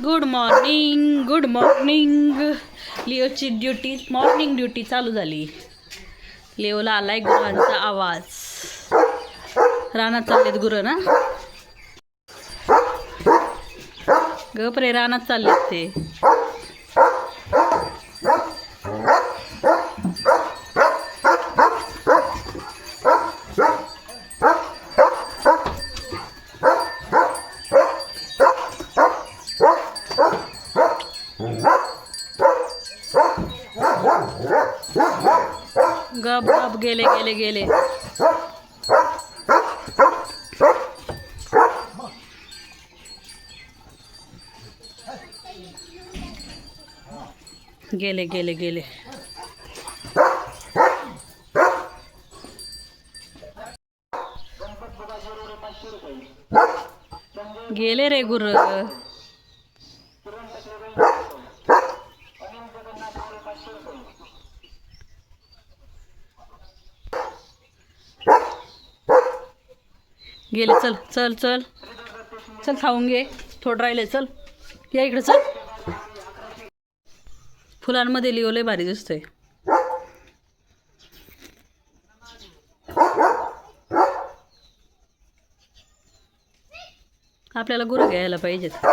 Good morning good morning लिओची duty morning duty चालू झाली. लिओला आलाय गुरांचा आवाज. रानात चाललेत गुरं ना? गप रे रानात चाललेत ते. गप गप गेले गेले गेले. गेले गेले गेले. गेले रे गुरु. गेले चल चल चल. चल खाऊन घे. थोडं राहिले चल. या इकडे चल. फुलांमध्ये लिओले भारी दिसतोय. आपल्याला गुरं घ्यायला पाहिजेत.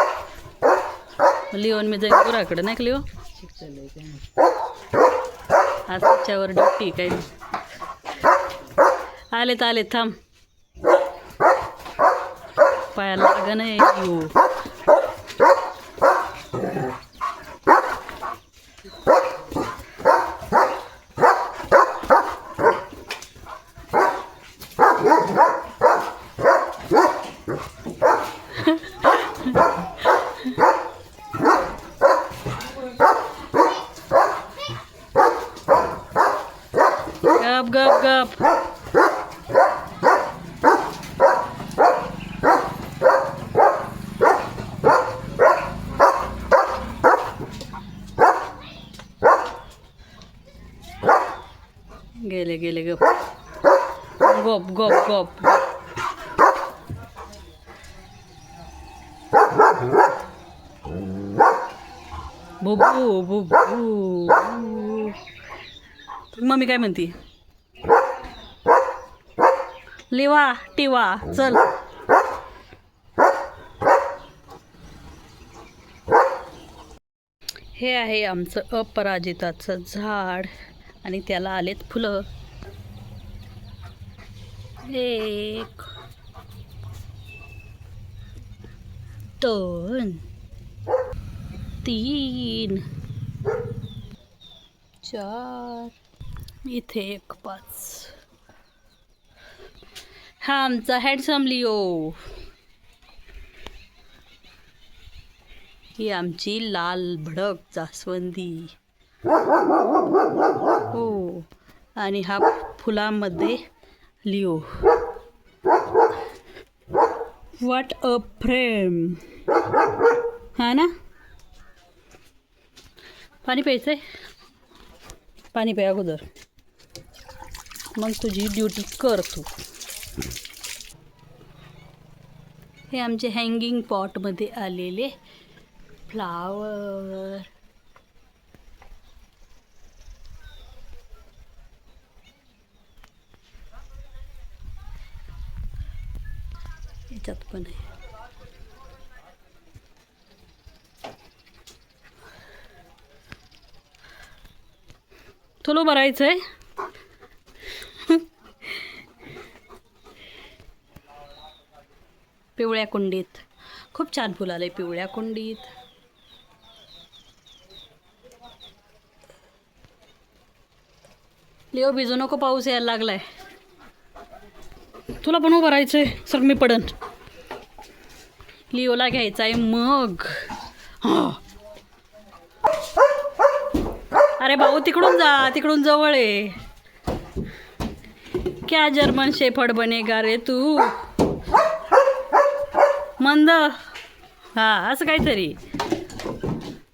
लिओन मी जाईल गुराकडे नाही का लिओ? आजच्यावर ड्युटी काही आले तर आले थांब. पायाला लागा नाही लिओ गप गेले गेले गप. गप गप गप. बुबू बुबू. मम्मी काय म्हणती? लिवा टिवा चल. हे आहे आमचं अपराजिताचं झाड. आणि त्याला आलेत फुलं. एक दोन तीन. चार. इथे एक पाच. हा आमचा हँडसम लिओ ही आमची लाल भडक जास्वंदी. हो. आणि हा फुलामध्ये लिओ. वॉट अ फ्रेम हा ना? पाणी प्यायचंय? पाणी प्या अगोदर. मग तुझी ड्युटी कर तू. हे आमचे हँगिंग पॉटमध्ये आलेले फ्लावर याच्यात पण आहे. तुला भरायचं आहे पिवळ्या कुंडीत. खूप छान फुलं आले पिवळ्या कुंडीत. लिओ भिजू नको पाऊस यायला लागलाय. तुला पण उभं राहायचंय सर मी पडन. लिओला घ्यायचा आहे मग. अरे भाऊ तिकडून जा तिकडून जवळ आहे क्या जर्मन शेफड बनेगा रे तू? मंद. हा असं काहीतरी.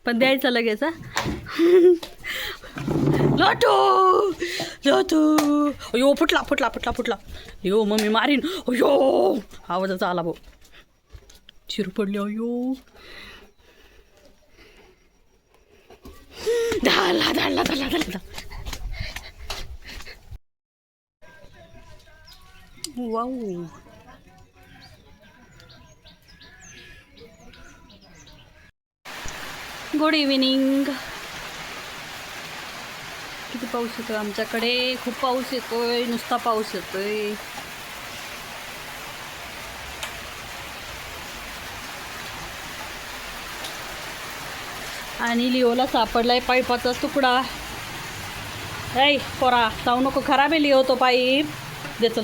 पण द्यायचं लगेच हा. लाटू लाटू. अयो फुटला फुटला फुटला फुटला. यो मम्मी मारीन. अयो आवाजाचा आला भाऊ. चिरपडल्यायो धाडला धाडला धाडला धाडला वाऊ गुड इव्हिनिंग किती पाऊस येतो आमच्याकडे खूप पाऊस येतोय नुसता पाऊस येतोय. आणि लिओला सापडलाय पाईपाचा तुकडा. ऐ पोरा जाऊ नको. खराब आहे लिओ तो पाईप दे चल.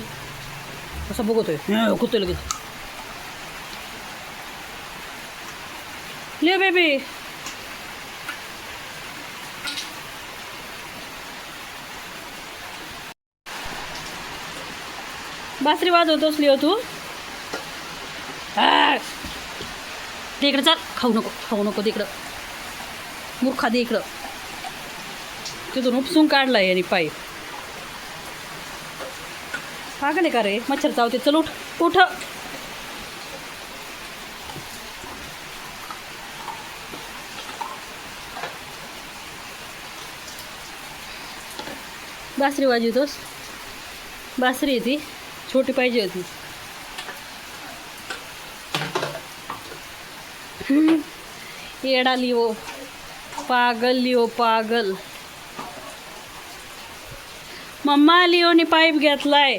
कसं बघतोय. कुतोय लगेच. Leo baby. बासरी वाजवतोस लिओ तू? आ! ते इकडे चाल. खाऊ नको. खाऊ नको. तिकडं मूर्खा दे इकडं. तिथून उपसून काढला याने पाईप पागले का रे? मच्छर चावते. चल उठ. उठ. बासरी वाजवतोस? बासरी आहे ती. छोटी पाहिजे होती. येडा लिओ पागल लिओ पागल. मम्मा लिओने पाईप घेतलाय.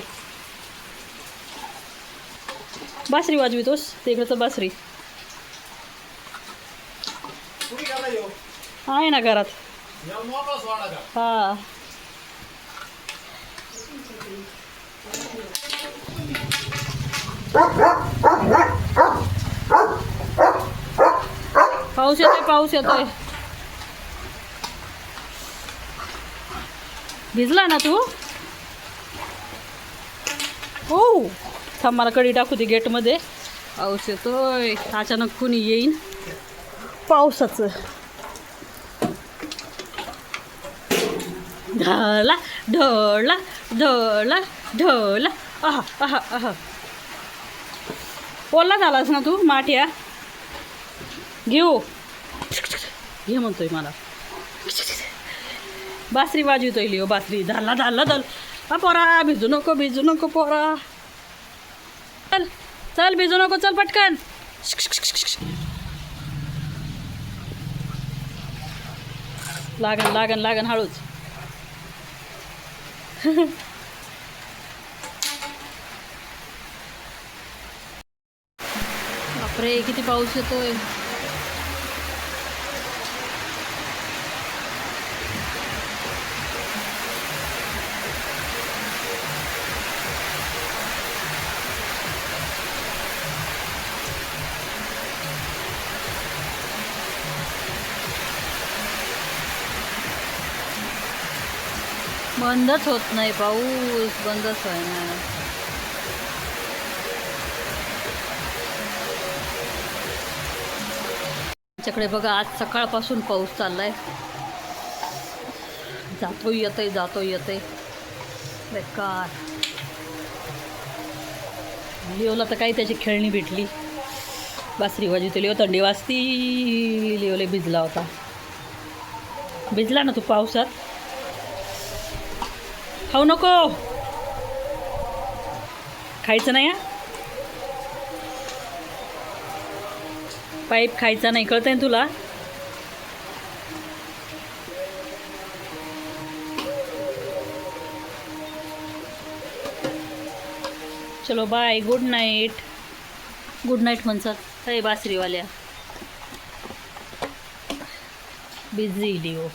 बासरी वाजवितोस बासरी. कुणी गेला ह्यो? आहे ना घरात? हा. पाऊस येतोय पाऊस येतोय. भिजला ना तू? हो. थांब मला कडी टाकू दे गेटमध्ये. पाऊस येतोय अचानक कुणी येईन? पावसाचं. ढळला ढळला ढळला ढळला आहा आहा आहा. ओला झालास ना तू माठ्या घेऊ. घे म्हणतोय मला. बासरी वाजवतोय हो बासरी. धाला धाला धल हा पोरा भिजू नको भिजू नको पोरा. चल चल भिजू नको चल पटकन. लागन लागन लागन हळूच. बापरे किती पाऊस येतोय. बंदच होत नाही पाऊस बंदच होय आमच्याकडे बघा आज सकाळपासून पाऊस चाललाय. जातो येतय जातो येतय. बेकार. लिओला तर काही त्याची खेळणी भेटली. बासरी वाजवते लिओ थंडी वाजती. लिओले भिजला होता. भिजला ना तू पावसात? खाऊ नको. खायचं नाही पाईप खायचा नाही कळत ना तुला? चलो bye good night good night म्हणतात. हे बासरीवाल्या. Busy Leo